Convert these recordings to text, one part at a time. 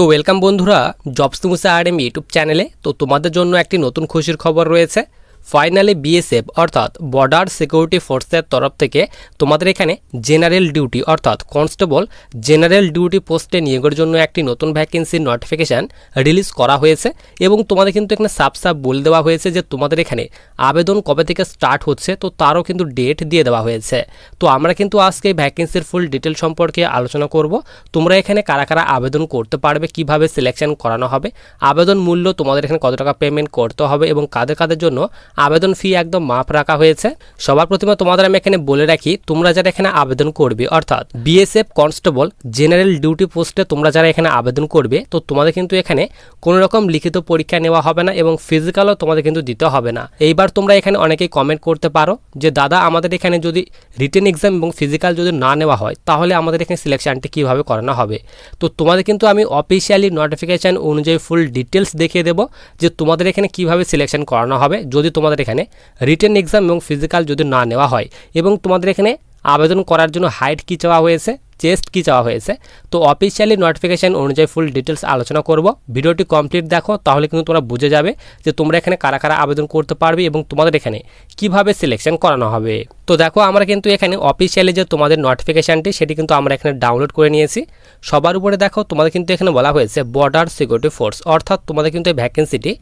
তো ওয়েলকাম বন্ধুরা jobs Musa R M YouTube চ্যানেলে তো তোমাদের জন্য একটি নতুন খুশির খবর রয়েছে। ফাইনালি বিএসএফ অর্থাৎ বর্ডার সিকিউরিটি ফোর্সের তরফ থেকে তোমাদের এখানে জেনারেল ডিউটি অর্থাৎ কনস্টেবল জেনারেল ডিউটি পোস্টে নিয়োগের জন্য একটি নতুন ভ্যাকেন্সির নোটিফিকেশান রিলিজ করা হয়েছে এবং তোমাদের কিন্তু এখানে সাপ সাপ বলে দেওয়া হয়েছে যে তোমাদের এখানে আবেদন কবে থেকে স্টার্ট হচ্ছে, তো তারও কিন্তু ডেট দিয়ে দেওয়া হয়েছে। তো আমরা কিন্তু আজকে ভ্যাকেন্সির ফুল ডিটেল সম্পর্কে আলোচনা করব। তোমরা এখানে কারা কারা আবেদন করতে পারবে, কীভাবে সিলেকশন করানো হবে, আবেদন মূল্য তোমাদের এখানে কত টাকা পেমেন্ট করতে হবে এবং কাদের কাদের জন্য আবেদন ফি একদম মাপ রাখা হয়েছে। সবার প্রথমে তোমাদের আমি এখানে বলে রাখি, তোমরা যারা এখানে আবেদন করবে, অর্থাৎ বিএসএফ কনস্টেবল জেনারেল ডিউটি পোস্টে তোমরা যারা এখানে আবেদন করবে, তো তোমাদের কিন্তু এখানে কোনো রকম লিখিত পরীক্ষা নেওয়া হবে না এবং ফিজিক্যালও তোমাদের কিন্তু দিতে হবে না। এইবার তোমরা এখানে অনেকেই কমেন্ট করতে পারো যে, দাদা, আমাদের এখানে যদি রিটেন এক্সাম এবং ফিজিক্যাল যদি না নেওয়া হয়, তাহলে আমাদের এখানে সিলেকশনটি কীভাবে করানো হবে? তো তোমাদের কিন্তু আমি অফিসিয়ালি নোটিফিকেশান অনুযায়ী ফুল ডিটেলস দেখিয়ে দেবো যে তোমাদের এখানে কীভাবে সিলেকশন করানো হবে। যদি তোমাদের এখানে রিটেন এক্সাম এবং ফিজিক্যাল যদি না নেওয়া হয় এবং তোমাদের এখানে আবেদন করার জন্য হাইট কি চাওয়া হয়েছে? চেস্ট কী চাওয়া হয়েছে? তো অফিসিয়ালি নোটিফিকেশান অনুযায়ী ফুল ডিটেলস আলোচনা করব। ভিডিওটি কমপ্লিট দেখো, তাহলে কিন্তু তোমরা বুঝে যাবে যে তোমরা এখানে কারা কারা আবেদন করতে পারবে এবং তোমাদের এখানে কীভাবে সিলেকশন করানো হবে। তো দেখো, আমরা কিন্তু এখানে অফিসিয়ালি যে তোমাদের নোটিফিকেশানটি সেটি কিন্তু আমরা এখানে ডাউনলোড করে নিয়েছি। সবার উপরে দেখো, তোমাদের কিন্তু এখানে বলা হয়েছে বর্ডার সিকিউরিটি ফোর্স অর্থাৎ তোমাদের কিন্তু এই ভ্যাকেন্সিটি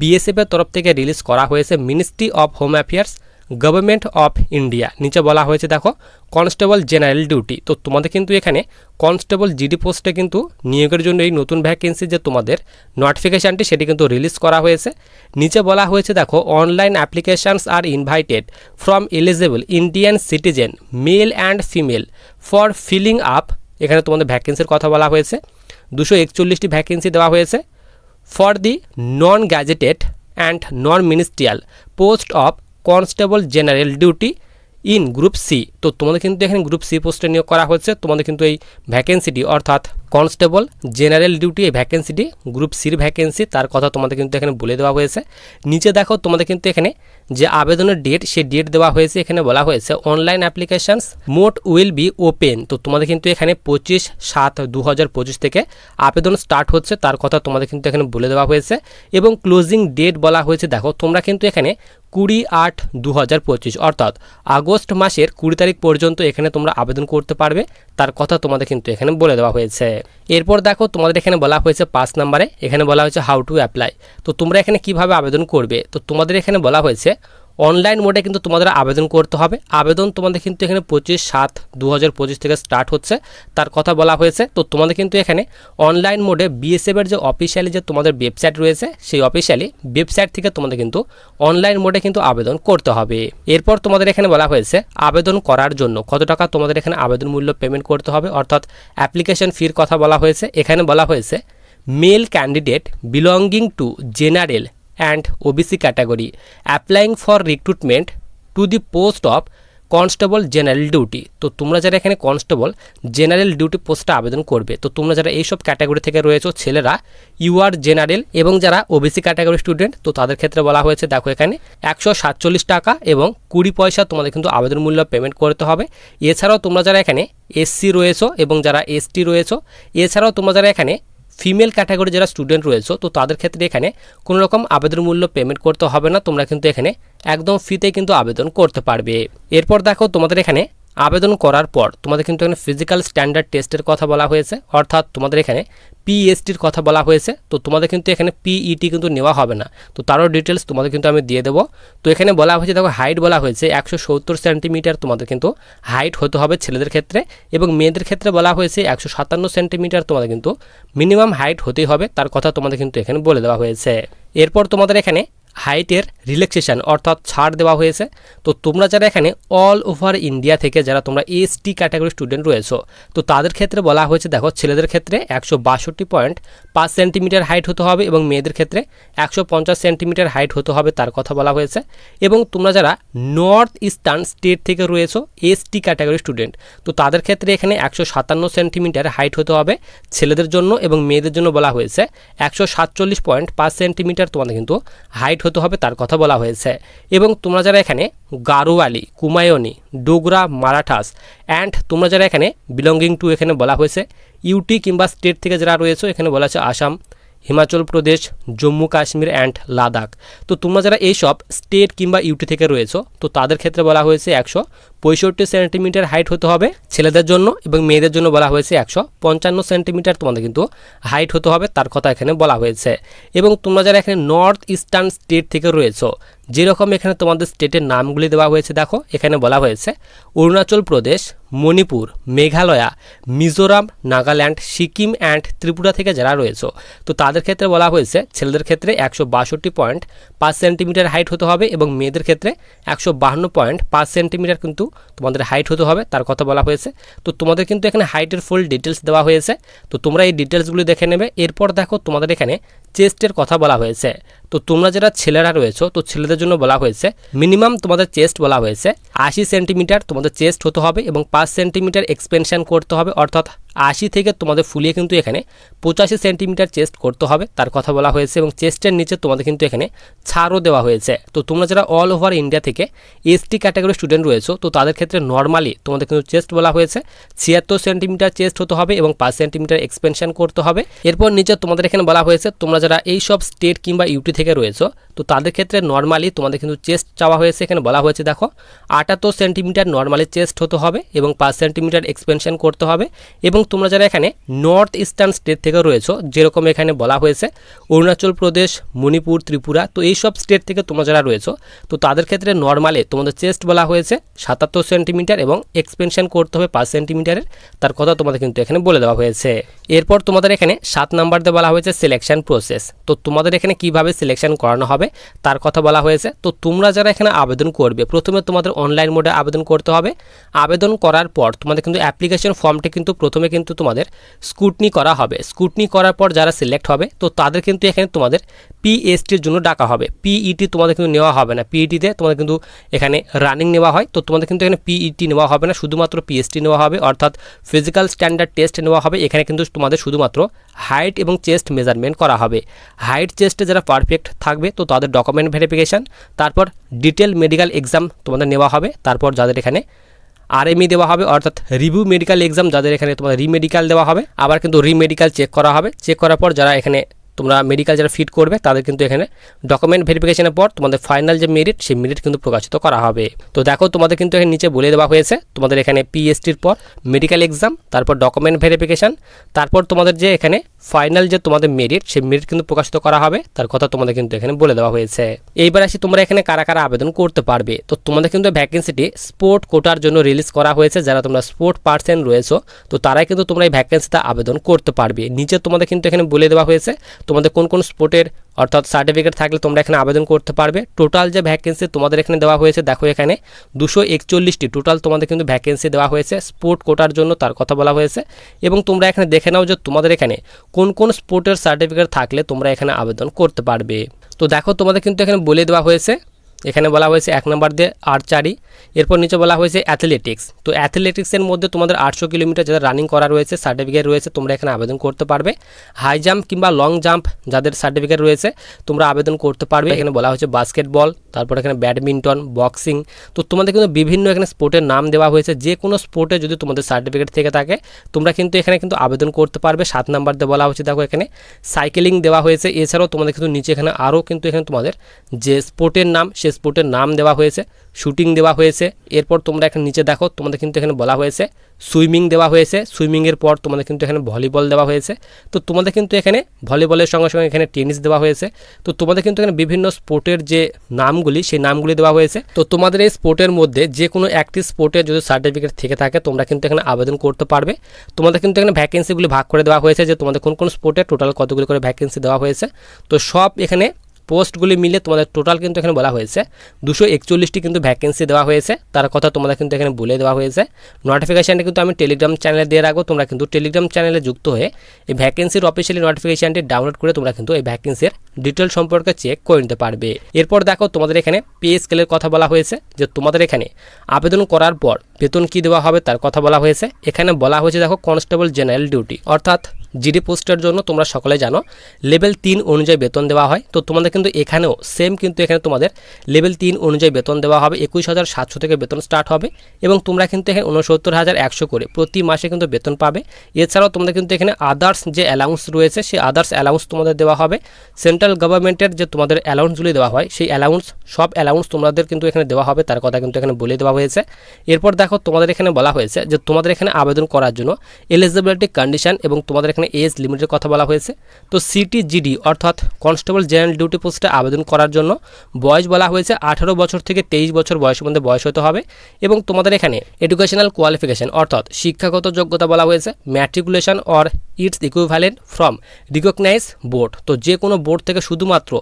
বিএসএফের তরফ থেকে রিলিজ করা হয়েছে ministry of home affairs government of India নিচে বলা হয়েছে, দেখো কনস্টেবল জেনারেল ডিউটি তো তোমাদের কিন্তু এখানে কনস্টেবল জিডি পোস্টে কিন্তু নিয়োগের জন্য এই নতুন ভ্যাকেন্সি যে তোমাদের নোটিফিকেশানটি সেটি কিন্তু রিলিজ করা হয়েছে। নিচে বলা হয়েছে, দেখো online applications are invited from eligible Indian citizen male and female for filling up এখানে তোমাদের ভ্যাকেন্সির কথা বলা হয়েছে। দুশো একচল্লিশটি ভ্যাকেন্সি দেওয়া হয়েছে। For the non gazetted and non ministerial post of constable general duty in group C. তো তোমাদের কিন্তু এখানে গ্রুপ সি পোস্টে নিয়োগ করা হচ্ছে তোমাদের কিন্তু এই ভ্যাকেন্সিটি অর্থাৎ কনস্টেবল জেনারেল ডিউটি এই ভ্যাকেন্সিটি গ্রুপ সির ভ্যাকেন্সি, তার কথা তোমাদের কিন্তু এখানে বলে দেওয়া হয়েছে। নিচে দেখো তোমাদের কিন্তু এখানে যে আবেদনের ডেট, সেই ডেট দেওয়া হয়েছে, এখানে বলা হয়েছে অনলাইন অ্যাপ্লিকেশানস মোট উইল বি ওপেন। তো তোমাদের কিন্তু এখানে পঁচিশ সাত দু থেকে আবেদন স্টার্ট হচ্ছে, তার কথা তোমাদের কিন্তু এখানে বলে দেওয়া হয়েছে। এবং ক্লোজিং ডেট বলা হয়েছে, দেখো তোমরা কিন্তু এখানে কুড়ি আট দু অর্থাৎ আগস্ট মাসের কুড়ি তারিখ পর্যন্ত এখানে তোমরা আবেদন করতে পারবে, তার কথা তোমাদের কিন্তু এখানে বলে দেওয়া হয়েছে। এরপর দেখো তোমাদের এখানে বলা হয়েছে পাঁচ নাম্বারে, এখানে বলা হয়েছে হাউ টু অ্যাপ্লাই তো তোমরা এখানে কীভাবে আবেদন করবে? তো তোমাদের এখানে বলা হয়েছে অনলাইন মোডে কিন্তু তোমাদের আবেদন করতে হবে। আবেদন তোমাদের কিন্তু এখানে পঁচিশ সাত দু থেকে স্টার্ট হচ্ছে। তার কথা বলা হয়েছে। তো তোমাদের কিন্তু এখানে অনলাইন মোডে বিএসএফের যে অফিসিয়ালি যে তোমাদের ওয়েবসাইট রয়েছে, সেই অফিসিয়ালি ওয়েবসাইট থেকে তোমাদের কিন্তু অনলাইন মোডে কিন্তু আবেদন করতে হবে। এরপর তোমাদের এখানে বলা হয়েছে, আবেদন করার জন্য কত টাকা তোমাদের এখানে আবেদন মূল্য পেমেন্ট করতে হবে? অর্থাৎ অ্যাপ্লিকেশন ফির কথা বলা হয়েছে। এখানে বলা হয়েছে male candidate belonging to general and OBC category applying for recruitment to the post of constable general duty. তো তোমরা যারা এখানে কনস্টেবল, জেনারেল ডিউটি পোস্টে আবেদন করবে, তো তোমরা যারা এইসব ক্যাটাগরি থেকে রয়েছো, ছেলেরা ইউ আর জেনারেল এবং যারা ওবিসি ক্যাটাগরি স্টুডেন্ট, তো তাদের ক্ষেত্রে বলা হয়েছে, দেখো এখানে, একশো সাতচল্লিশ টাকা এবং কুড়ি পয়সা তোমাদের কিন্তু আবেদন মূল্য পেমেন্ট করতে হবে। এছাড়াও তোমরা যারা এখানে এসসি রয়েছো এবং যারা এসটি রয়েছো, এছাড়াও তোমরা যারা এখানে ফিমেল ক্যাটাগরি যারা স্টুডেন্ট রয়েছে, তো তাদের ক্ষেত্রে এখানে কোনো রকম আবেদন মূল্য পেমেন্ট করতে হবে না। তোমরা কিন্তু এখানে একদম ফিতে কিন্তু আবেদন করতে পারবে। এরপর দেখো তোমাদের এখানে আবেদন করার পর তোমাদের কিন্তু এখানে ফিজিক্যাল স্ট্যান্ডার্ড টেস্টের কথা বলা হয়েছে, অর্থাৎ তোমাদের এখানে পিএসটির কথা বলা হয়েছে। তো তোমাদের কিন্তু এখানে পিইটি কিন্তু নেওয়া হবে না। তো তারও ডিটেলস তোমাদের কিন্তু আমি দিয়ে দেবো। তো এখানে বলা হয়েছে, দেখো হাইট বলা হয়েছে, একশো সত্তর সেন্টিমিটার তোমাদের কিন্তু হাইট হতে হবে ছেলেদের ক্ষেত্রে এবং মেয়েদের ক্ষেত্রে বলা হয়েছে, একশো সাতান্ন সেন্টিমিটার তোমাদের কিন্তু মিনিমাম হাইট হতেই হবে। তার কথা তোমাদের কিন্তু এখানে বলে দেওয়া হয়েছে। এরপর তোমাদের এখানে হাইটের রিল্যাক্সেশন অর্থাৎ ছাড় দেওয়া হয়েছে। তো তোমরা যারা এখানে অল ওভার ইন্ডিয়া থেকে যারা তোমরা এসটি ক্যাটাগরি স্টুডেন্ট রয়েছো, তো তাদের ক্ষেত্রে বলা হয়েছে, দেখো, ছেলেদের ক্ষেত্রে একশো বাষট্টি পয়েন্ট পাঁচ সেন্টিমিটার হাইট হতে হবে এবং মেয়েদের ক্ষেত্রে একশো পঞ্চাশ সেন্টিমিটার হাইট হতে হবে তার কথা বলা হয়েছে। এবং তোমরা যারা নর্থ ইস্টার্ন স্টেট থেকে রয়েছো এসটি ক্যাটাগরি স্টুডেন্ট তো তাদের ক্ষেত্রে এখানে একশো সাতান্ন সেন্টিমিটার হাইট হতে হবে ছেলেদের জন্য এবং মেয়েদের জন্য বলা হয়েছে। একশো সাতচল্লিশ পয়েন্ট পাঁচ সেন্টিমিটার তোমাদের কিন্তু হাইট হতে হবে, তার কথা বলা হয়েছে। এবং তোমরা যারা এখানে গারোয়ালি, কুমায়নি, ডোগরা, মারাঠাস অ্যান্ড তোমরা যারা এখানে বিলঙ্গিং টু এখানে বলা হয়েছে ইউটি কিংবা স্টেট থেকে যারা রয়েছে, এখানে বলা হয়েছে আসাম, হিমাচল প্রদেশ, জম্মু, কাশ্মীর অ্যান্ড লাদাখ। তো তোমরা যারা এইসব স্টেট কিংবা ইউটি থেকে রয়েছো, তো তাদের ক্ষেত্রে বলা হয়েছে একশো পঁয়ষট্টি সেন্টিমিটার হাইট হতে হবে ছেলেদের জন্য এবং মেয়েদের জন্য বলা হয়েছে একশো পঞ্চান্ন সেন্টিমিটার। তোমাদের কিন্তু হাইট হতে হবে, তার কথা এখানে বলা হয়েছে। এবং তোমরা যারা এখানে নর্থ ইস্টার্ন স্টেট থেকে রয়েছো, যেরকম এখানে তোমাদের স্টেটের নামগুলি দেওয়া হয়েছে, দেখো, এখানে বলা হয়েছে, অরুণাচল প্রদেশ, মণিপুর, মেঘালয়া, মিজোরাম, নাগাল্যান্ড, সিকিম অ্যান্ড ত্রিপুরা থেকে যারা রয়েছে, তো তাদের ক্ষেত্রে বলা হয়েছে ছেলেদের ক্ষেত্রে একশো বাষট্টি পয়েন্ট পাঁচ সেন্টিমিটার হাইট হতে হবে এবং মেয়েদের ক্ষেত্রে একশো বাহান্ন পয়েন্ট পাঁচ সেন্টিমিটার কিন্তু তোমাদের হাইট হতে হবে, তার কথা বলা হয়েছে। তো তোমাদের কিন্তু এখানে হাইটের ফুল ডিটেলস দেওয়া হয়েছে। তো তোমরা এই ডিটেলসগুলি দেখে নেবে। এরপর দেখো তোমাদের এখানে চেস্টের কথা বলা হয়েছে। তো তোমরা যারা ছেলেরা রয়েছো, তো ছেলেদের জন্য বলা হয়েছে মিনিমাম তোমাদের চেস্ট বলা হয়েছে, আশি সেন্টিমিটার তোমাদের চেস্ট হতে হবে এবং পাঁচ সেন্টিমিটার এক্সপেনশন করতে হবে, অর্থাৎ আশি থেকে তোমাদের ফুলিয়ে কিন্তু এখানে পঁচাশি সেন্টিমিটার চেস্ট করতে হবে, তার কথা বলা হয়েছে এবং চেস্টের নিচে তোমাদের কিন্তু এখানে ছাড়ও দেওয়া হয়েছে। তো তোমরা যারা অল ওভার ইন্ডিয়া থেকে এসটি ক্যাটাগরি স্টুডেন্ট রয়েছো, তো তাদের ক্ষেত্রে নর্মালি তোমাদের কিন্তু চেস্ট বলা হয়েছে, ছিয়াত্তর সেন্টিমিটার চেস্ট হতে হবে এবং পাঁচ সেন্টিমিটার এক্সপেনশন করতে হবে। এরপর নিচে তোমাদের এখানে বলা হয়েছে, তোমরা যারা এই সব স্টেট কিংবা ইউটি থেকে রয়েছো। তো তাদের ক্ষেত্রে নর্মালি তোমাদের কিন্তু চেস্ট চাওয়া হয়েছে, এখানে বলা হয়েছে, দেখো, আটাত্তর সেন্টিমিটার নর্মালি চেস্ট হতে হবে এবং পাঁচ সেন্টিমিটার এক্সপেনশন করতে হবে এবং তোমরা যারা এখানে নর্থ ইস্টার্ন স্টেট থেকে রয়েছো, যেরকম এখানে বলা হয়েছে, অরুণাচল প্রদেশ, মণিপুর, ত্রিপুরা, তো এই সব স্টেট থেকে তোমরা যারা রয়েছো, তো তাদের ক্ষেত্রে নর্মালে তোমাদের চেস্ট বলা হয়েছে সাতাত্তর সেন্টিমিটার এবং এক্সপেনশন করতে হবে পাঁচ সেন্টিমিটারের তার কথা তোমাদের কিন্তু এখানে বলে দেওয়া হয়েছে। এরপর তোমাদের এখানে সাত নাম্বার দিয়ে বলা হয়েছে সিলেকশন প্রসেস তো তোমাদের এখানে কীভাবে সিলেকশন করানো হবে, তার কথা বলা হয়েছে। তো তোমরা যারা এখানে আবেদন করবে, প্রথমে তোমাদের অনলাইন মোডে আবেদন করতে হবে। আবেদন করার পর তোমাদের কিন্তু অ্যাপ্লিকেশন ফর্মটি কিন্তু প্রথমে কিন্তু তোমাদের স্কুটনি করা হবে। স্কুটনি করার পর যারা সিলেক্ট হবে, তো তাদের কিন্তু এখানে তোমাদের পিএসটির জন্য ডাকা হবে। পিইটি তোমাদের কিন্তু নেওয়া হবে না। পিইটিতে তোমাদের কিন্তু এখানে রানিং নেওয়া হয়। তো তোমাদের কিন্তু এখানে পিইটি নেওয়া হবে না। শুধুমাত্র পিএসটি নেওয়া হবে। অর্থাৎ ফিজিক্যাল স্ট্যান্ডার্ড টেস্ট নেওয়া হবে। এখানে কিন্তু তোমাদের শুধুমাত্র হাইট এবং চেস্ট মেজারমেন্ট করা হবে। হাইট চেস্টে যারা পারফেক্ট থাকবে, তো তাদের ডকুমেন্ট ভেরিফিকেশান তারপর ডিটেল মেডিকেল এক্সাম তোমাদের নেওয়া হবে। তারপর যাদের এখানে আরএমই দেওয়া হবে, অর্থাৎ রিভিউ মেডিকেল এক্সাম যাদের এখানে তোমার রিমেডিকেল দেওয়া হবে। আবার কিন্তু রিমেডিকেল চেক করা হবে। চেক করার পর যারা এখানে তোমরা মেডিকেল যারা ফিট করবে, তাদের কিন্তু এখানে ডকুমেন্ট ভেরিফিকেশনের পর তোমাদের ফাইনাল যে মেরিট সেই মেরিট কিন্তু প্রকাশিত করা হবে। তো দেখো, তোমাদের কিন্তু এখানে নিচে বলে দেওয়া হয়েছে, তোমাদের এখানে পিএসটির পর মেডিকেল এক্সাম তারপর ডকুমেন্ট ভেরিফিকেশান তারপর তোমাদের যে এখানে ফাইনাল যে তোমাদের মেরিট সেই মেরিট কিন্তু প্রকাশিত করা হবে। তার কথা তোমাদের কিন্তু এখানে বলে দেওয়া হয়েছে। এইবার আসি, তোমরা এখানে কারা কারা আবেদন করতে পারবে? তো তোমাদের কিন্তু ভ্যাকেন্সিটি স্পোর্ট কোটার জন্য রিলিজ করা হয়েছে। যারা তোমরা স্পোর্ট পার্সেন রয়েছো, তো তারাই কিন্তু তোমরা এই ভ্যাকেন্সিতে আবেদন করতে পারবে। নিচে তোমাদের কিন্তু এখানে বলে দেওয়া হয়েছে, তোমাদের কোন কোন স্পোর্টের অর্থাৎ সার্টিফিকেট থাকলে তোমরা এখানে আবেদন করতে পারবে। টোটাল যে ভ্যাকেন্সি তোমাদের এখানে দেওয়া হয়েছে, দেখো এখানে দুশো একচল্লিশটি টোটাল তোমাদের কিন্তু ভ্যাকেন্সি দেওয়া হয়েছে স্পোর্ট কোটার জন্য তার কথা বলা হয়েছে। এবং তোমরা এখানে দেখে নাও যে তোমাদের এখানে কোন কোন স্পোর্টের সার্টিফিকেট থাকলে তোমরা এখানে আবেদন করতে পারবে। তো দেখো তোমাদের কিন্তু এখানে বলে দেওয়া হয়েছে। এখানে বলা হয়েছে এক নম্বর দিয়ে আর্চারি এরপর নিচে বলা হয়েছে অ্যাথলেটিক্স তো অ্যাথলেটিক্সের মধ্যে তোমাদের আটশো কিলোমিটার যাদের রানিং করা রয়েছে সার্টিফিকেট রয়েছে, তোমরা এখানে আবেদন করতে পারবে। হাই জাম্প কিংবা লং জাম্প যাদের সার্টিফিকেট রয়েছে, তোমরা আবেদন করতে পারবে। এখানে বলা হয়েছে বাস্কেটবল তারপর এখানে ব্যাডমিন্টন বক্সিং তো তোমাদের কিন্তু বিভিন্ন এখানে স্পোর্টের নাম দেওয়া হয়েছে। যে কোনো স্পোর্টে যদি তোমাদের সার্টিফিকেট থেকে থাকে, তোমরা কিন্তু এখানে কিন্তু আবেদন করতে পারবে। সাত নাম্বার দিয়ে বলা হয়েছে, দেখো এখানে সাইকেলিং দেওয়া হয়েছে। এছাড়াও তোমাদের কিন্তু নিচে এখানে আরও কিন্তু এখানে তোমাদের যে স্পোর্টের নাম, সে স্পোর্টের নাম দেওয়া হয়েছে। শুটিং দেওয়া হয়েছে। এরপর তোমরা এখানে নিচে দেখো, তোমাদের কিন্তু এখানে বলা হয়েছে, সুইমিং দেওয়া হয়েছে। সুইমিংয়ের পর তোমাদের কিন্তু এখানে ভলিবল দেওয়া হয়েছে। তো তোমাদের কিন্তু এখানে ভলিবলের সঙ্গে সঙ্গে এখানে টেনিস দেওয়া হয়েছে। তো তোমাদের কিন্তু এখানে বিভিন্ন স্পোর্টের যে নামগুলি, সেই নামগুলি দেওয়া হয়েছে। তো তোমাদের এই স্পোর্টের মধ্যে যে কোনো একটি স্পোর্টে যদি সার্টিফিকেট থেকে থাকে, তোমরা কিন্তু এখানে আবেদন করতে পারবে। তোমাদের কিন্তু এখানে ভ্যাকেন্সিগুলি ভাগ করে দেওয়া হয়েছে যে তোমাদের কোন কোন স্পোর্টে টোটাল কতগুলি করে ভ্যাকেন্সি দেওয়া হয়েছে। তো সব এখানে পোস্টগুলি মিলে তোমাদের টোটাল কিন্তু এখানে বলা হয়েছে। দুশো একচল্লিশটি কিন্তু ভ্যাকেন্সি দেওয়া হয়েছে। তার কথা তোমাদের কিন্তু এখানে বলে দেওয়া হয়েছে। নোটিফিকেশানটি কিন্তু আমি টেলিগ্রাম চ্যানেলে দিয়ে রাখব। তোমরা কিন্তু টেলিগ্রাম চ্যানেলে যুক্ত হয়ে এই ভ্যাকেন্সির অফিসিয়ালি নোটিফিকেশানটি ডাউনলোড করে তোমরা কিন্তু এই ভ্যাকেন্সির ডিটেল সম্পর্কে চেক করে নিতে পারবে। এরপর দেখো তোমাদের এখানে পে স্কেলের কথা বলা হয়েছে যে তোমাদের এখানে আবেদন করার পর বেতন কি দেওয়া হবে তার কথা বলা হয়েছে। এখানে বলা হয়েছে দেখো কনস্টেবল জেনারেল ডিউটি অর্থাৎ জিডি পোস্টের জন্য তোমরা সকলে জানো, লেভেল তিন অনুযায়ী বেতন দেওয়া হয়। তো তোমাদের কিন্তু এখানেও সেম কিন্তু এখানে তোমাদের লেভেল তিন অনুযায়ী বেতন দেওয়া হবে, একুশ হাজার সাতশো থেকে বেতন স্টার্ট হবে এবং তোমরা কিন্তু এখানে উনসত্তর হাজার একশো করে প্রতি মাসে কিন্তু বেতন পাবে। এছাড়াও তোমাদের কিন্তু এখানে আদার্স যে অ্যালাউন্স রয়েছে, সেই আদার্স অ্যালাউন্স তোমাদের দেওয়া হবে। সেন্ট্রাল গভর্নমেন্টের যে তোমাদের অ্যালাউন্সগুলি দেওয়া হয়, সেই অ্যালাউন্স সব অ্যালাউন্স তোমাদের কিন্তু এখানে দেওয়া হবে, তার কথা কিন্তু এখানে বলে দেওয়া হয়েছে। এরপর দেখো তোমাদের এখানে বলা হয়েছে যে তোমাদের এখানে আবেদন করার জন্য এলিজিবিলিটি কন্ডিশন এবং তোমাদের এখানে এজ লিমিটের কথা বলা হয়েছে। তো সিটি জিডি অর্থাৎ কনস্টেবল জেনারেল ডিউটি পোস্টে আবেদন করার জন্য বয়স বলা হয়েছে আঠারো বছর থেকে তেইশ বছর বয়সের মধ্যে বয়স হতে হবে এবং তোমাদের এখানে এডুকেশনাল কোয়ালিফিকেশন অর্থাৎ শিক্ষাগত যোগ্যতা বলা হয়েছে matriculation or its equivalent from recognise board তো যে কোনো বোর্ড থেকে শুধুমাত্র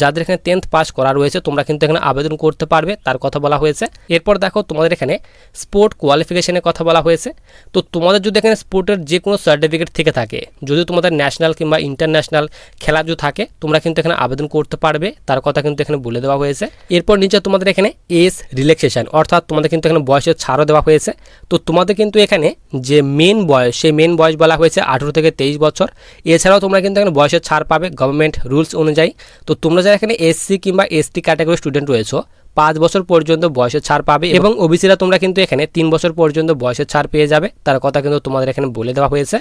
যাদের এখানে টেন্থ পাস করা রয়েছে, তোমরা কিন্তু এখানে আবেদন করতে পারবে, তার কথা বলা হয়েছে। এরপর দেখো তোমাদের এখানে স্পোর্ট কোয়ালিফিকেশনের কথা বলা হয়েছে। তো তোমাদের যদি এখানে স্পোর্টের যে কোনো সার্টিফিকেট থেকে থাকে যদি তোমাদের ন্যাশনাল কিংবা ইন্টারন্যাশনাল খেলা যদি থাকে, তোমরা কিন্তু এখানে আবেদন করতে পারবে। তার কথা কিন্তু এখানে বলে দেওয়া হয়েছে। এরপর নিচে তোমাদের এখানে এজ রিল্যাক্সেশন অর্থাৎ তোমাদের কিন্তু এখানে বয়সের ছাড়ও দেওয়া হয়েছে। তো তোমাদের কিন্তু এখানে যে মেন বয়স, সেই মেন বয়স বলা হয়েছে আঠেরো থেকে তেইশ বছর। এছাড়াও তোমরা কিন্তু এখানে বয়সের ছাড় পাবে গভর্নমেন্ট রুলস অনুযায়ী। তো তোমরা যারা এখানে এসসি কিংবা এসটি ক্যাটাগরি স্টুডেন্ট রয়েছো, পাঁচ বছর পর্যন্ত বয়সের ছাড় পাবে এবং ওবিসিরা তোমরা কিন্তু এখানে তিন বছর পর্যন্ত বয়সের ছাড় পেয়ে যাবে। তার কথা কিন্তু তোমাদের এখানে বলে দেওয়া হয়েছে।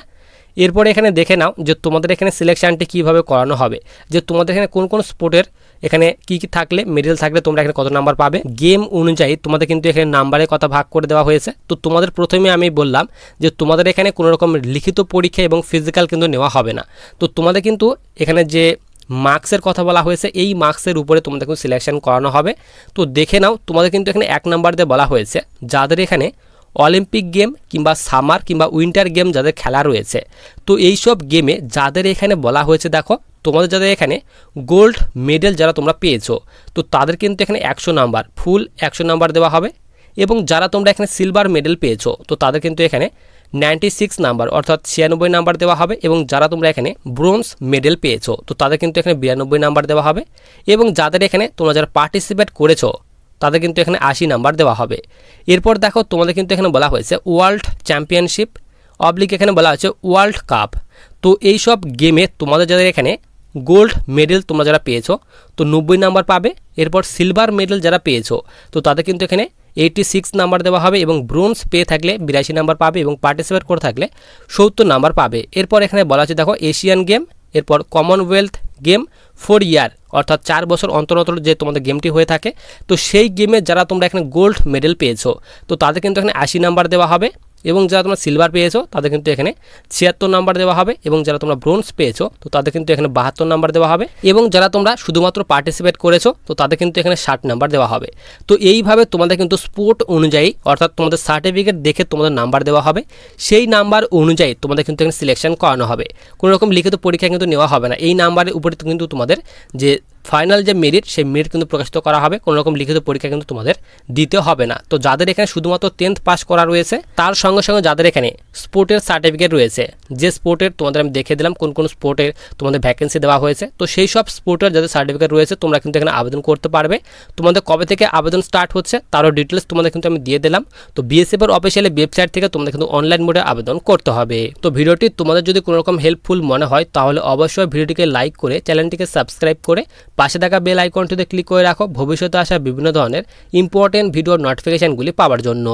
এরপরে এখানে দেখে নাও যে তোমাদের এখানে সিলেকশানটি কীভাবে করানো হবে। যে তোমাদের এখানে কোন কোন স্পোর্টের এখানে কি কি থাকলে মেডেল থাকলে তোমরা এখানে কত নাম্বার পাবে। গেম অনুযায়ী তোমাদের কিন্তু এখানে নাম্বারের কথা ভাগ করে দেওয়া হয়েছে। তো তোমাদের প্রথমে আমি বললাম যে তোমাদের এখানে কোনো রকম লিখিত পরীক্ষা এবং ফিজিক্যাল কিন্তু নেওয়া হবে না। তো তোমাদের কিন্তু এখানে যে মার্কসের কথা বলা হয়েছে, এই মার্কসের উপরে তোমাদের কিন্তু সিলেকশন করানো হবে। তো দেখে নাও, তোমাদের কিন্তু এখানে এক নাম্বার দিয়ে বলা হয়েছে। যাদের এখানে অলিম্পিক গেম কিংবা সামার কিংবা উইন্টার গেম যাদের খেলা রয়েছে। তো এই সব গেমে যাদের এখানে বলা হয়েছে, দেখো, তোমাদের যাদের এখানে গোল্ড মেডেল যারা তোমরা পেয়েছ, তো তাদের কিন্তু এখানে একশো নাম্বার, ফুল একশো নাম্বার দেওয়া হবে। এবং যারা তোমরা এখানে সিলভার মেডেল পেয়েছ, তো তাদের কিন্তু এখানে নাইনটি সিক্স নাম্বার, অর্থাৎ ছিয়ানব্বই নাম্বার দেওয়া হবে। এবং যারা তোমরা এখানে ব্রোঞ্জ মেডেল পেয়েছ, তো তাদের কিন্তু এখানে বিরানব্বই নাম্বার দেওয়া হবে। এবং যাদের এখানে তোমরা যারা পার্টিসিপেট করেছ তাদের কিন্তু এখানে আশি নাম্বার দেওয়া হবে। এরপর দেখো তোমাদের কিন্তু এখানে বলা হয়েছে ওয়ার্ল্ড চ্যাম্পিয়নশিপ, অবলিক এখানে বলা হয়েছে ওয়ার্ল্ড কাপ। তো এই সব গেমে তোমাদের যাদের এখানে গোল্ড মেডেল তোমরা যারা পেয়েছ, তো নব্বই নাম্বার পাবে। এরপর সিলভার মেডেল যারা পেয়েছ, তো তাদের কিন্তু এখানে এইটি সিক্স নাম্বার দেওয়া হবে এবং ব্রোঞ্জ পেয়ে থাকলে বিরাশি নাম্বার পাবে এবং পার্টিসিপেট করে থাকলে সত্তর নাম্বার পাবে। এরপর এখানে বলা আছে দেখো, এশিয়ান গেম, এরপর কমনওয়েলথ গেম ফোর ইয়ার অর্থাৎ চার বছর অন্তর অন্তর যে তোমাদের গেমটি হয়ে থাকে, তো সেই গেমে যারা তোমরা এখানে গোল্ড মেডেল পেয়েছ, তো তাদের কিন্তু এখানে আশি নাম্বার দেওয়া হবে। এবং যারা তোমরা সিলভার পেয়েছ, তাদের কিন্তু এখানে ছিয়াত্তর নাম্বার দেওয়া হবে এবং যারা তোমরা ব্রোঞ্জ পেয়েছ, তো তাদের কিন্তু এখানে বাহাত্তর নাম্বার দেওয়া হবে এবং যারা তোমরা শুধুমাত্র পার্টিসিপেট করেছ, তো তাদের কিন্তু এখানে ষাট নাম্বার দেওয়া হবে। তো এইভাবে তোমাদের কিন্তু স্পোর্ট অনুযায়ী, অর্থাৎ তোমাদের সার্টিফিকেট দেখে তোমাদের নাম্বার দেওয়া হবে। সেই নাম্বার অনুযায়ী তোমাদের কিন্তু এখানে সিলেকশন করানো হবে। কোনো রকম লিখিত পরীক্ষা কিন্তু নেওয়া হবে না। এই নাম্বারের উপরে কিন্তু তোমাদের যে ফাইনাল যে মেরিট সেই মেরিট কিন্তু প্রকাশিত করা হবে। কোনো রকম লিখিত পরীক্ষা কিন্তু তোমাদের দিতে হবে না। তো যাদের এখানে শুধুমাত্র টেন্থ পাস করা রয়েছে, তার সঙ্গে সঙ্গে যাদের এখানে স্পোর্টের সার্টিফিকেট রয়েছে, যে স্পোর্টের তোমাদের আমি দেখে দিলাম কোন কোন স্পোর্টের তোমাদের ভ্যাকেন্সি দেওয়া হয়েছে। তো সেই সব স্পোর্টের যাদের সার্টিফিকেট রয়েছে, তোমরা কিন্তু এখানে আবেদন করতে পারবে। তোমাদের কবে থেকে আবেদন স্টার্ট হচ্ছে, তারও ডিটেলস তোমাদের কিন্তু আমি দিয়ে দিলাম। তো বিএসএফ এর অফিসিয়ালি ওয়েবসাইট থেকে তোমাদের কিন্তু অনলাইন মোডে আবেদন করতে হবে। তো ভিডিওটি তোমাদের যদি কোনো রকম হেল্পফুল মনে হয়, তাহলে অবশ্যই ভিডিওটিকে লাইক করে চ্যানেলটিকে সাবস্ক্রাইব করে পাশে থাকা বেল আইকনটিতে ক্লিক করে রাখো। ভবিষ্যতে আসা বিভিন্ন ধরনের ইম্পর্টেন্ট ভিডিওর নোটিফিকেশানগুলি পাওয়ার জন্য।